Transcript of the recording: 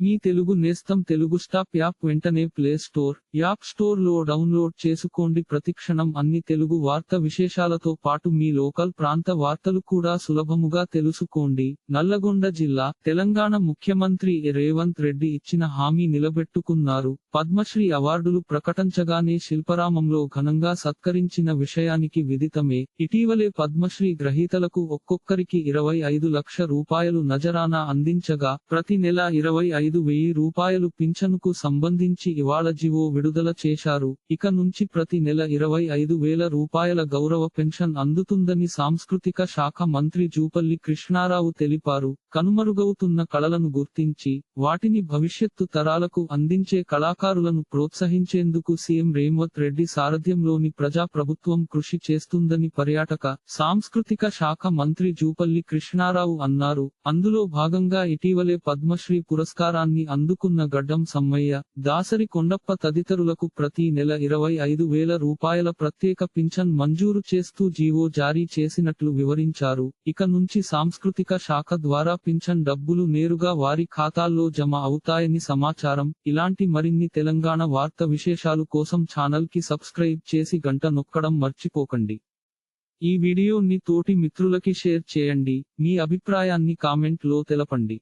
మీ తెలుగు నేస్తం Telugu stop app వెంటనే play store app స్టోర్లో డౌన్లోడ్ చేసుకోండి. ప్రతిక్షణం అన్ని తెలుగు వార్త విశేషాలతో పాటు మీ లోకల్ ప్రాంత వార్తలు కూడా సులభముగా తెలుసుకోండి. నల్లగొండ జిల్లా తెలంగాణ ముఖ్యమంత్రి రేవంత్ రెడ్డి ఇచ్చిన హామీ నిలబెట్టుకున్నారు. పద్మశ్రీ అవార్డులు ప్రకటించగానే శిల్పరామంలో ఘనంగా సత్కరించిన విషయానికి విదితమే. ఇటీవలే పద్మశ్రీ గ్రహీతలకు ఒక్కొక్కరికి ఇరవై ఐదు లక్ష రూపాయలు నజరానా అందించగా ప్రతి నెల ఇరవై ఐదు వెయ్యి రూపాయలు పింఛనుకు సంబంధించి ఇవాళ జివో విడుదల చేశారు. ఇక నుంచి ప్రతి నెల ఇరవై ఐదు వేల రూపాయల గౌరవ పెన్షన్ అందుతుందని సాంస్కృతిక శాఖ మంత్రి జూపల్లి కృష్ణారావు తెలిపారు. కనుమరుగవుతున్న కళలను గుర్తించి వాటిని భవిష్యత్తు తరాలకు అందించే కళాకారులను ప్రోత్సహించేందుకు సీఎం రేవంత్ రెడ్డి సారథ్యంలోని ప్రజా ప్రభుత్వం కృషి చేస్తుందని పర్యాటక సాంస్కృతిక శాఖ మంత్రి జూపల్లి కృష్ణారావు అన్నారు. అందులో భాగంగా ఇటీవలే పద్మశ్రీ పురస్కారాన్ని అందుకున్న గడ్డం సమ్మయ్య దాసరి కొండప్ప తదితరులకు ప్రతి నెల ఇరవై ఐదు వేల రూపాయల ప్రత్యేక పింఛన్ మంజూరు చేస్తూ జీవో జారీ చేసినట్లు వివరించారు. ఇక నుంచి సాంస్కృతిక శాఖ ద్వారా పింఛన్ డబ్బులు నేరుగా వారి ఖాతాల్లో జమ అవుతాయని సమాచారం. ఇలాంటి మరిన్ని తెలంగాణ వార్త విశేషాలు కోసం ఛానల్కి సబ్స్క్రైబ్ చేసి గంట నొక్కడం మర్చిపోకండి. ఈ వీడియోని తోటి మిత్రులకి షేర్ చేయండి. మీ అభిప్రాయాన్ని కామెంట్లో తెలపండి.